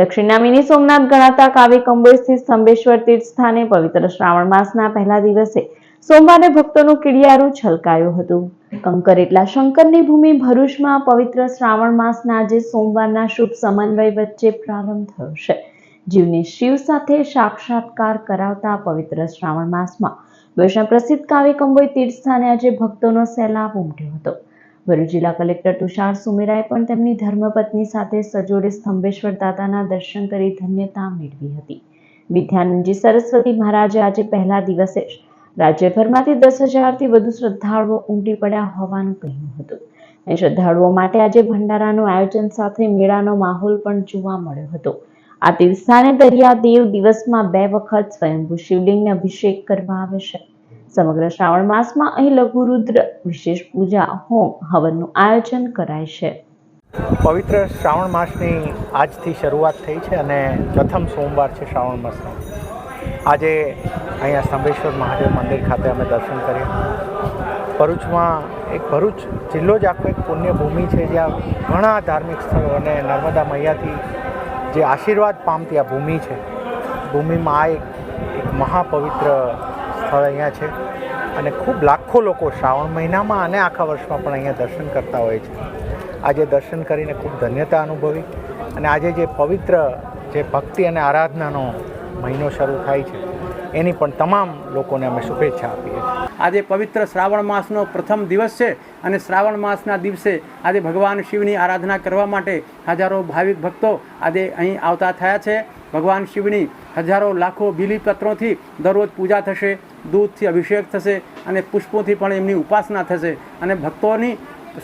દક્ષિણના મિની સોમનાથ ગણાતા કાવી કંબોઈ સ્થિત સંબેશ્વર તીર્થ સ્થાને પવિત્ર શ્રાવણ માસના પહેલા દિવસે સોમવારે ભક્તોનું કિડિયારું છલકાયું હતું. કંકર એટલા શંકરની ભૂમિ ભરૂચમાં પવિત્ર શ્રાવણ માસના આજે સોમવારના શુભ સમન્વય વચ્ચે પ્રારંભ થયો છે. જીવને શિવ સાથે સાક્ષાત્કાર કરાવતા પવિત્ર શ્રાવણ માસમાં ભરૂચના પ્રસિદ્ધ કાવી કંબોઈ તીર્થ સ્થાને આજે ભક્તોનો સહેલાબ ઉમટ્યો હતો. ભરૂચ જિલ્લા કલેક્ટર તુષાર સુમેરાએ પણ તેમની ધર્મપત્ની સાથે સજોડે સ્તંભેશ્વર દાતાના દર્શન કરી ધન્યતા મેળવી હતી. વિદ્યાનંદજી સરસ્વતી મહારાજે આજે પહેલા દિવસે જ રાજ્યભરમાંથી દસ હજારથી વધુ શ્રદ્ધાળુઓ ઉમટી પડ્યા હોવાનું કહ્યું હતું. અને શ્રદ્ધાળુઓ માટે આજે ભંડારાનું આયોજન સાથે મેળાનો માહોલ પણ જોવા મળ્યો હતો. આ તીર્થસ્થાને દરિયાદેવ દિવસમાં બે વખત સ્વયંભૂ શિવલિંગને અભિષેક કરવા આવે છે. સમગ્ર શ્રાવણ માસમાં અહીં લઘુરુદ્ર વિશેષ પૂજા, હોમ, હવનનું આયોજન કરાય છે. પવિત્ર શ્રાવણ માસની આજથી શરૂઆત થઈ છે અને પ્રથમ સોમવાર છે શ્રાવણ માસનો. આજે અહીંયા સ્તંભેશ્વર મહાદેવ મંદિર ખાતે અમે દર્શન કર્યા ભરૂચમાં એક ભરૂચ જિલ્લો જ આખો એક પુણ્યભૂમિ છે, જ્યાં ઘણા ધાર્મિક સ્થળો અને નર્મદા મૈયાથી જે આશીર્વાદ પામતી આ ભૂમિ છે. ભૂમિમાં આ એક એક મહાપવિત્ર સ્થળ અહીંયા છે. અને ખૂબ લાખો લોકો શ્રાવણ મહિનામાં અને આખા વર્ષમાં પણ અહીંયા દર્શન કરતા હોય છે. આજે દર્શન કરીને ખૂબ ધન્યતા અનુભવી અને આજે જે પવિત્ર જે ભક્તિ અને આરાધનાનો મહિનો શરૂ થાય છે, એની પણ તમામ લોકોને અમે શુભેચ્છા આપીએ આજે પવિત્ર શ્રાવણ માસનો પ્રથમ દિવસ છે અને શ્રાવણ માસના દિવસે આજે ભગવાન શિવની આરાધના કરવા માટે હજારો ભાવિક ભક્તો આજે અહીં આવતા થયા છે. ભગવાન શિવની હજારો લાખો બીલીપત્રોથી દરરોજ પૂજા થશે, દૂધથી અભિષેક થશે અને પુષ્પોથી પણ એમની ઉપાસના થશે. અને ભક્તોની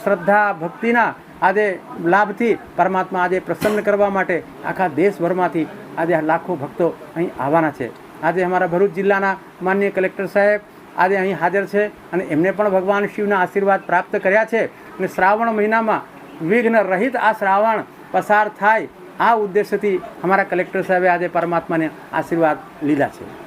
શ્રદ્ધા, ભક્તિના આજે લાભથી પરમાત્મા આજે પ્રસન્ન કરવા માટે આખા દેશભરમાંથી આજે લાખો ભક્તો અહીં આવવાના છે. આજે અમારા ભરૂચ જિલ્લાના માન્ય કલેક્ટર સાહેબ આજે અહીં હાજર છે અને એમને પણ ભગવાન શિવના આશીર્વાદ પ્રાપ્ત કર્યા છે. અને શ્રાવણ મહિનામાં વિઘ્ન રહિત આ શ્રાવણ પસાર થાય આ ઉદ્દેશ્યથી અમારા કલેક્ટર સાહેબે આજે પરમાત્માને આશીર્વાદ લીધા છે.